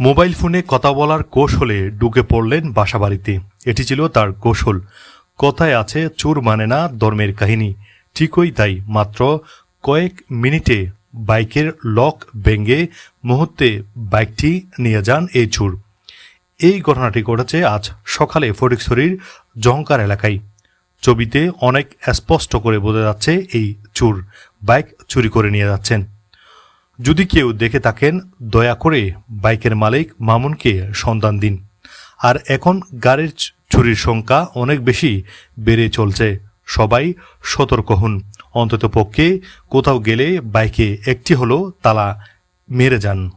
Mobile ফোনে কথা বলার কৌশলে ঢুকে পড়লেন বাসাবাড়িতে। এটি ছিল তার কৌশল। কথায় আছে, চোর মানে না ধর্মের কাহিনী। ঠিকই তাই, মাত্র কয়েক মিনিটে বাইকের লক ভেঙে মুহূর্তে বাইকটি নিয়ে যান এই চোর। এই ঘটনাটি ঘটেছে আজ সকালে ফটিকছড়ির জহংকার এলাকায়। ছবিতে অনেক স্পষ্ট করে বোঝা যাচ্ছে এই চোর। বাইক চুরি করে নিয়ে যাচ্ছেন। যদি কেউ দেখে থাকেন, দয়া করে বাইকের মালিক মামুনকে সন্ধান দিন। আর এখন গাড়ির চুরির সংখ্যা অনেক বেশি বেড়ে চলছে। সবাই সতর্ক হন। অন্তত পক্ষে কোথাও গেলে বাইকে একটি হলো তালা মেরে যান।